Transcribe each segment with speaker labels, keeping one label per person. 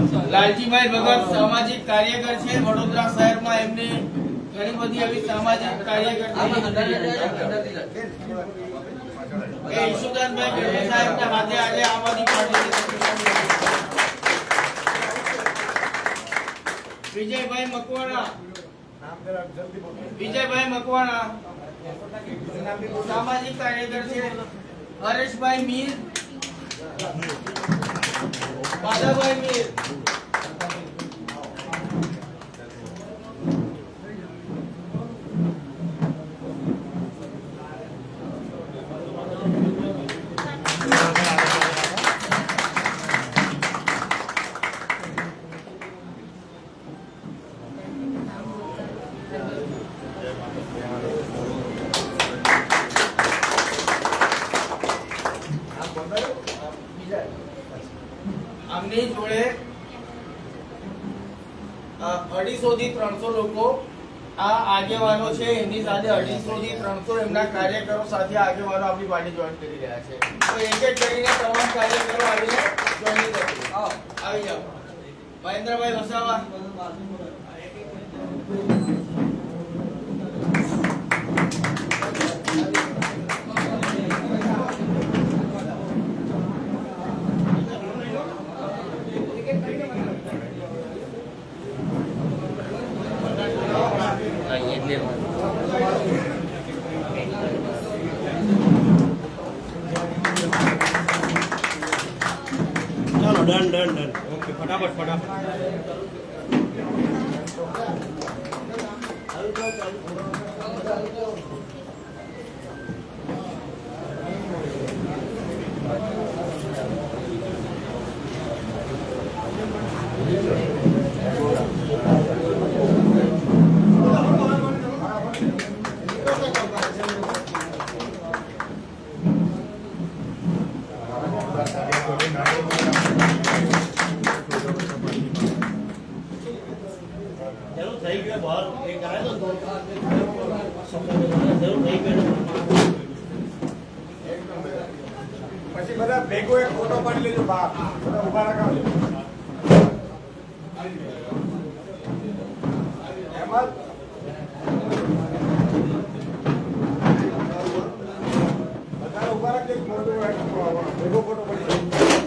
Speaker 1: લાલજીભાઈ ભગત સામાજિક કાર્યકર છે. વડોદરા શહેરમાં એમને ઘણી બધી એવી સામાજિક કાર્યકર ઈશુદાનભાઈ ગઢવી સાહેબના હાથે આજે આમ પાર્ટીની વિજયભાઈ મકવાણા. વિજયભાઈ મકવાણા. સામાજિક કાર્યકર છે. હરેશભાઈ મીર. બાદાભાઈ મીર આમની જોડે અઢીસો થી ત્રણસો લોકો આ આગેવાનો છે એમની સાથે અઢીસો થી ત્રણસો એમના કાર્યકરો સાથે આગેવાનો આપણી પાર્ટી જોઈન કરી રહ્યા છે. તો એક એક કરીને તમામ કાર્યકરો આવીને જોઈન કરી આવો જાઓ. મહેન્દ્રભાઈ વસાવા.
Speaker 2: ચાલો ડન ડન ડન ઓકે ફટાફટ ફટાફટ.
Speaker 3: પછી બધા ભેગો એક ફોટો પાડી લેજો બાપ. બધા ઊભા રખાવજો. એમાં બધા ઊભા રાખજો ભેગો ફોટો પડી જાય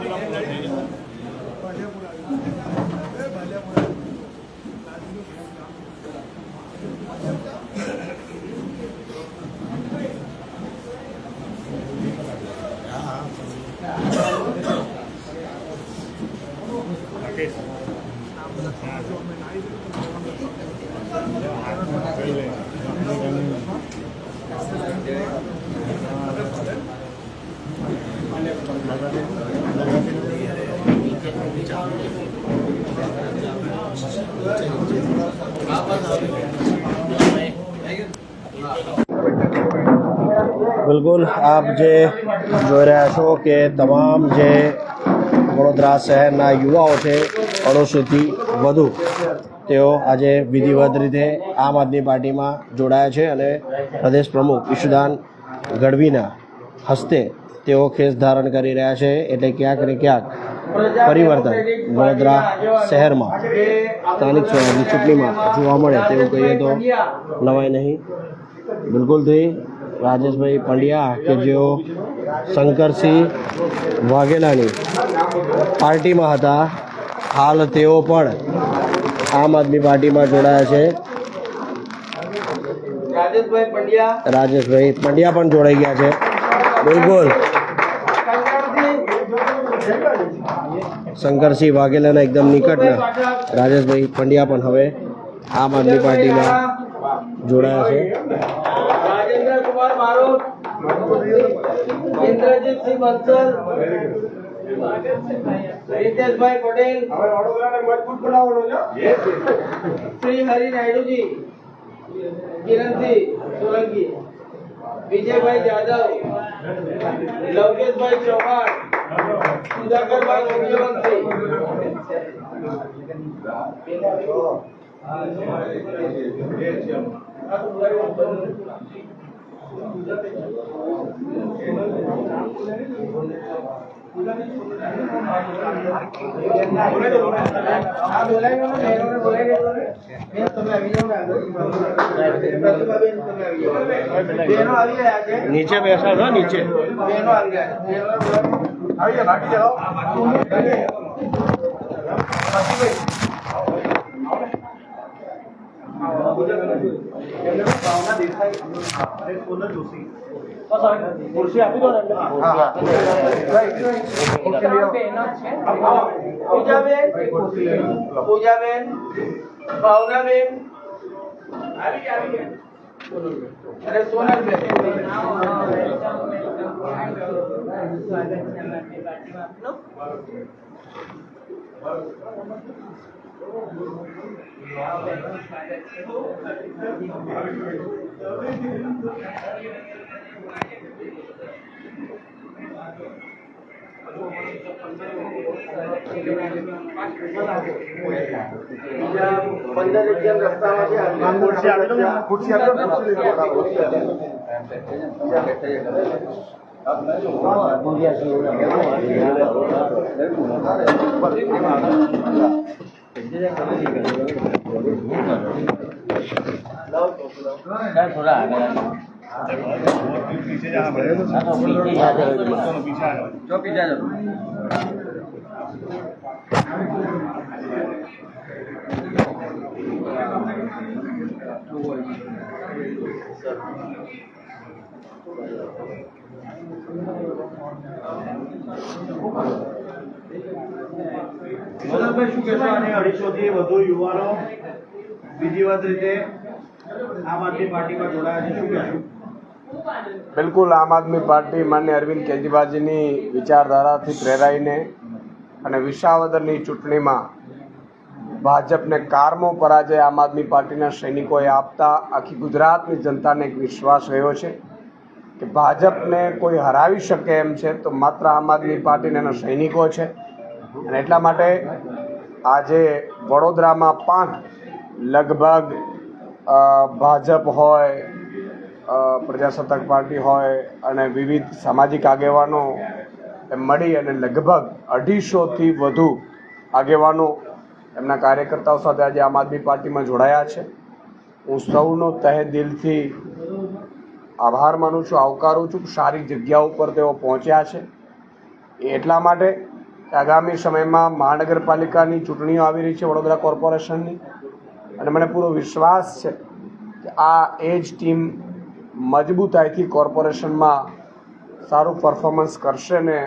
Speaker 2: Thank you.
Speaker 4: બિલકુલ, આપ જે જોઈ રહ્યા છો કે તમામ જે વડોદરા શહેરના યુવાઓ છે અઢોસોથી વધુ, તેઓ આજે વિધિવત રીતે આમ આદમી પાર્ટીમાં જોડાયા છે અને પ્રદેશ પ્રમુખ ઈશુદાન ગઢવીના હસ્તે તેઓ ખેસ ધારણ કરી રહ્યા છે. એટલે ક્યાંક ને ક્યાંક પરિવર્તન વડોદરા શહેરમાં સ્થાનિક સ્વરાજની ચૂંટણીમાં જોવા મળે તેવું કહીએ તો નવાય નહીં. બિલકુલથી રાજેશભાઈ પંડ્યા કે જેઓ શંકરસિંહ વાઘેલાની પાર્ટીમાં હતા. હાલ તેઓ પણ આમ આદમી પાર્ટીમાં જોડાયા છે.
Speaker 1: રાજેશભાઈ પંડ્યા.
Speaker 4: રાજેશભાઈ પંડ્યા પણ જોડાઈ ગયા છે. બિલકુલ. શંકરસિંહ વાઘેલાના એકદમ નિકટના રાજેશભાઈ પંડ્યા પણ હવે આમ આદમી પાર્ટીમાં જોડાયા છે.
Speaker 1: मारोत इंद्रजित सिंग बंसल रितेशभाई पटेल
Speaker 3: श्री हरी नायडू जी किरण
Speaker 1: सिंह सोलंकी विजयभाई जाधव लवकेशभाई चौहान सुधाकरभाई सूर्यवंशी નીચે સુધાકરભાઈ સૂર્યવંશી બાકી બોલાવ્યો ને બહેનોને બોલાવી દેજો ને બેન તમે આવી જાઓ ને આગળ પ્રતિભાબેન તમે આવી જાઓ બહેનો આવી રહ્યા છે
Speaker 4: નીચે બેસાડો નીચે
Speaker 1: બહેનો આવી રહ્યા છે બહેનોને બોલાવો.
Speaker 3: આવી
Speaker 1: પંદર જગ્યા રસ્તામાં છે
Speaker 3: ખુરશી આપી દો ને. ખુરશી આપી દો ને. ખુરશી લઈને ફોટા
Speaker 2: મનોજભાઈ શું કહેશો? આને અઢીસોથી વધુ યુવાનો વિધિવત રીતે આમ આદમી પાર્ટીમાં જોડાયા છે. શું કહેશું?
Speaker 5: બિલકુલ આમ આદમી પાર્ટી માન્ય અરવિંદ કેજરીવાલજીની વિચારધારાથી પ્રેરાઈને અને વિસાવદરની ચૂંટણીમાં ભાજપને કારમો પરાજય આમ આદમી પાર્ટીના સૈનિકોએ આપતા આખી ગુજરાતની જનતાને એક વિશ્વાસ રહ્યો છે કે ભાજપને કોઈ હરાવી શકે એમ છે તો માત્ર આમ આદમી પાર્ટીના એના સૈનિકો છે. અને એટલા માટે આજે વડોદરામાં પણ લગભગ ભાજપ હોય પ્રજાસત્તાક પાર્ટી હોય અને વિવિધ સામાજિક આગેવાનો એમ મળી અને લગભગ અઢીસોથી વધુ આગેવાનો એમના કાર્યકર્તાઓ સાથે આજે આમ આદમી પાર્ટીમાં જોડાયા છે. હું સૌનો તહે દિલથી આભાર માનું છું, આવકારું છું સારી જગ્યા ઉપર તેઓ પહોંચ્યા છે. એટલા માટે આગામી સમયમાં મહાનગરપાલિકાની ચૂંટણીઓ આવી રહી છે, વડોદરા કોર્પોરેશનની. અને મને પૂરો વિશ્વાસ છે કે આ એ જ ટીમ મજબૂતાઈથી કોર્પોરેશનમાં સારું પરફોર્મન્સ કરશે ને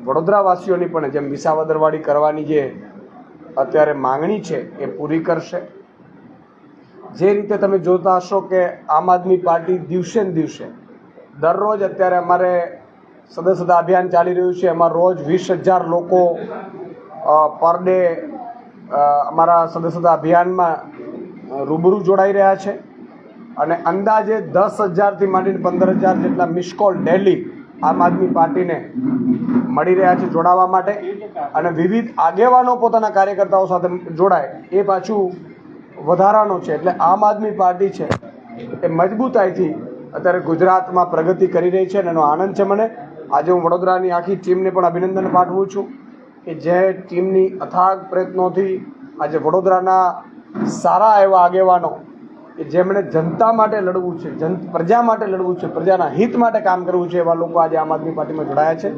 Speaker 5: વડોદરાવાસીઓની પણ જેમ વિસાવદરવાડી કરવાની જે અત્યારે માંગણી છે એ પૂરી કરશે. જે રીતે તમે જોતા હશો કે આમ આદમી પાર્ટી દિવસે ને દિવસે, દરરોજ અત્યારે અમારે સદસ્યતા અભિયાન ચાલી રહ્યું છે. એમાં રોજ વીસ હજાર લોકો પર ડે અમારા સદસ્યતા અભિયાનમાં રૂબરૂ જોડાઈ રહ્યા છે. અને અંદાજે દસ હજારથી માંડીને પંદર હજાર જેટલા મિસ ડેલી આમ આદમી પાર્ટીને મળી રહ્યા છે જોડાવા માટે. અને વિવિધ આગેવાનો પોતાના કાર્યકર્તાઓ સાથે જોડાય. એ પાછું વધારાનો છે. એટલે આમ આદમી પાર્ટી છે એ મજબૂતાઈથી અત્યારે ગુજરાતમાં પ્રગતિ કરી રહી છે અને એનો આનંદ છે મને. આજે હું વડોદરાની આખી ટીમને પણ અભિનંદન પાઠવું છું કે જે ટીમની અથાગ પ્રયત્નોથી આજે વડોદરાના સારા એવા આગેવાનો કે જેમણે જનતા માટે લડવું છે જન પ્રજા માટે લડવું છે પ્રજાના હિત માટે કામ કરવું છે એવા લોકો આજે આમ આદમી પાર્ટીમાં જોડાયા છે.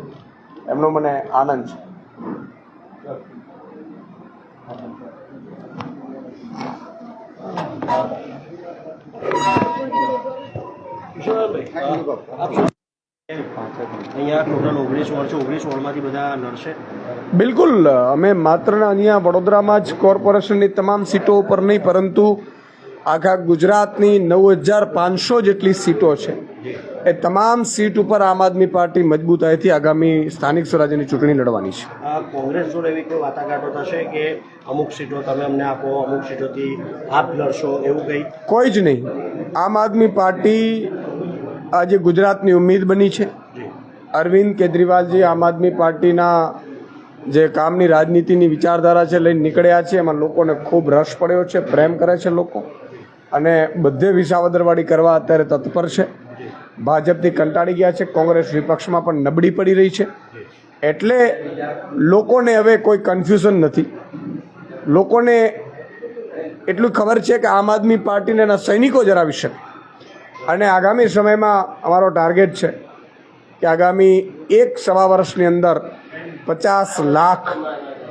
Speaker 5: એમનો મને આનંદ છે.
Speaker 4: અહીંયા ટોટલ ઓગણીસ વોર્ડ છે. ઓગણીસ વોર્ડમાંથી બધા લડશે
Speaker 5: બિલકુલ. અમે માત્ર અહીંયા વડોદરામાં જ કોર્પોરેશનની તમામ સીટો ઉપર નહીં પરંતુ આખા ગુજરાતની નવ હજાર પાંચસો જેટલી સીટો છે. એ તમામ સીટ ઉપર આમ આદમી પાર્ટી મજબૂતાઈથી આગામી સ્થાનિક સ્વરાજ્યની ચૂંટણી લડવાની છે.
Speaker 4: કોંગ્રેસ જોડે એવી કોઈ વાટાઘાટો થશે કે અમુક સીટો તમે અમને આપો અમુક સીટોથી આપ લડશો એવું કંઈ?
Speaker 5: કોઈ જ નહીં. આમ આદમી પાર્ટી આજે ગુજરાતની ઉમ્મીદ બની છે. અરવિંદ કેજરીવાલજી આમ આદમી પાર્ટીના જે કામની રાજનીતિની વિચારધારા છે લઈને નીકળ્યા છે એમાં લોકોને ખૂબ રસ પડ્યો છે પ્રેમ કરે છે લોકો. અને બધે વિસાવદરવાડી કરવા અત્યારે તત્પર છે. ભાજપથી કંટાળી ગયા છે કોંગ્રેસ વિપક્ષમાં પણ નબળી પડી રહી છે. એટલે લોકોને હવે કોઈ કન્ફ્યુઝન નથી. લોકોને એટલું ખબર છે કે આમ આદમી પાર્ટીને એના સૈનિકો જરાવી શકે. અને આગામી સમયમાં અમારો ટાર્ગેટ છે કે આગામી એક સવા વર્ષની અંદર પચાસ લાખ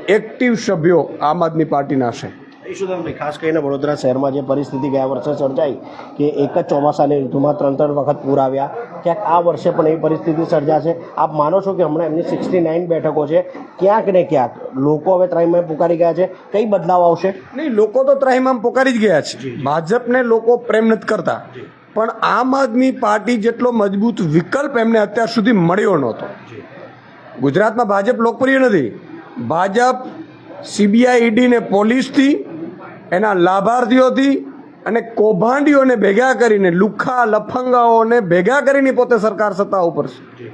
Speaker 5: એક્ટિવ સભ્યો આમ આદમી પાર્ટીના છે.
Speaker 4: ઈશુદાનભાઈ ખાસ કરીને વડોદરા શહેરમાં જે પરિસ્થિતિ ગયા વર્ષે સર્જાઈ કે એક જ ચોમાસાની ઋતુમાં ત્રણ ત્રણ વખત પૂર આવ્યા ક્યાંક આ વર્ષે પણ એવી પરિસ્થિતિ સર્જાશે? આપ માનો છો કે હમણાં એમની સિક્સટી નાઇન બેઠકો છે ક્યાંક ને ક્યાંક લોકો હવે ત્રાઈમાં પુકારી ગયા છે કઈ બદલાવ આવશે?
Speaker 5: નહીં લોકો તો ત્રાહિમામ પોકારી જ ગયા છે. ભાજપને લોકો પ્રેમ નથી કરતા. પણ આમ આદમી પાર્ટી જેટલો મજબૂત વિકલ્પ એમને અત્યાર સુધી મળ્યો નહોતો. ગુજરાતમાં ભાજપ લોકપ્રિય નથી. ભાજપ સીબીઆઈ ઈડીને પોલીસથી એના લાભાર્થીઓથી અને કૌભાંડીઓને ભેગા કરીને લુખ્ખા લફંગાઓને ભેગા કરીને પોતે સરકાર સત્તા ઉપર છે.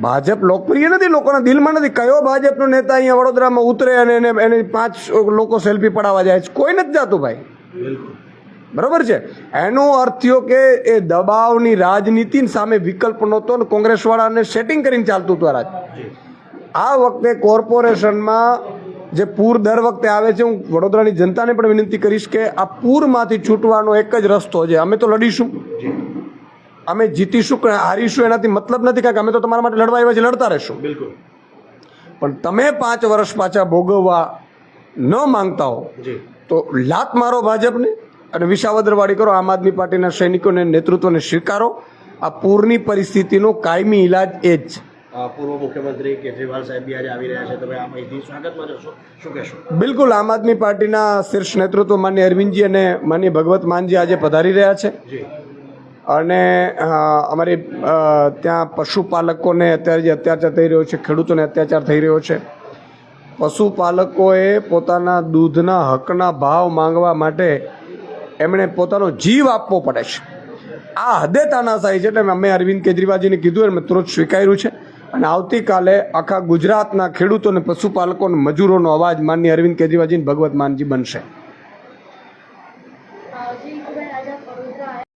Speaker 5: ભાજપ લોકપ્રિય નથી લોકોના દિલમાં નથી. કયો ભાજપનો નેતા અહીંયા વડોદરામાં ઉતરે અને એને એને પાંચ લોકો સેલ્ફી પડાવવા જાય છે? કોઈ નથી જાતું ભાઈ. બરાબર છે? એનો અર્થ થયો કે એ દબાવની રાજનીતિ સામે વિકલ્પ નહોતો અને કોંગ્રેસવાળાને સેટિંગ કરીને ચાલતું હતું આ રાજ. આ વખતે કોર્પોરેશનમાં જે પૂર દર વખતે આવે છે હું વડોદરાની જનતાને પણ વિનંતી કરીશ કે આ પૂરમાંથી છૂટવાનો એક જ રસ્તો છે. અમે તો લડીશું. અમે જીતીશું કે હારીશું એનાથી મતલબ નથી કારણ કે અમે તો તમારા માટે લડવા આવ્યા છે લડતા રહેશું.
Speaker 4: બિલકુલ.
Speaker 5: પણ તમે પાંચ વર્ષ પાછા ભોગવવા ન માંગતા હો તો લાત મારો ભાજપને. અને વિસાવદરવાડી કરો આમ આદમી પાર્ટીના સૈનિકોને નેતૃત્વને સ્વીકારો. આ પૂરની પરિસ્થિતિનો કાયમી ઇલાજ એ જ છે.
Speaker 4: પૂર્વ મુખ્યમંત્રી કેજરીવાલ સાહેબ આજે આવી રહ્યા છે. તમે આ માહિતી સ્વાગતમાં જશો. શું કહેશો?
Speaker 5: બિલકુલ આમ આદમી પાર્ટીના શીર્ષ નેતૃત્વ માન્ય અરવિંદજી અને માન્ય ભગવત માનજી આજે પધારી રહ્યા છે. અને અમારી ત્યાં પશુપાલકોને અત્યારે જે અત્યાચાર થઈ રહ્યો છે ખેડૂતોને અત્યાચાર થઈ રહ્યો છે પશુપાલકોએ પોતાના દૂધના હકના ભાવ માંગવા માટે એમણે પોતાનો જીવ આપવો પડે છે. આ હદે તાનાશાહી છે એટલે અમે અરવિંદ કેજરીવાલજીને કીધું એમ તુરંત સ્વીકાર્યું છે. અને આવતીકાલે આખા ગુજરાતના ખેડૂતો અને પશુપાલકો અને મજૂરોનો અવાજ માનની અરવિંદ કેજરીવાલજી ભગવત માનજી બનશે.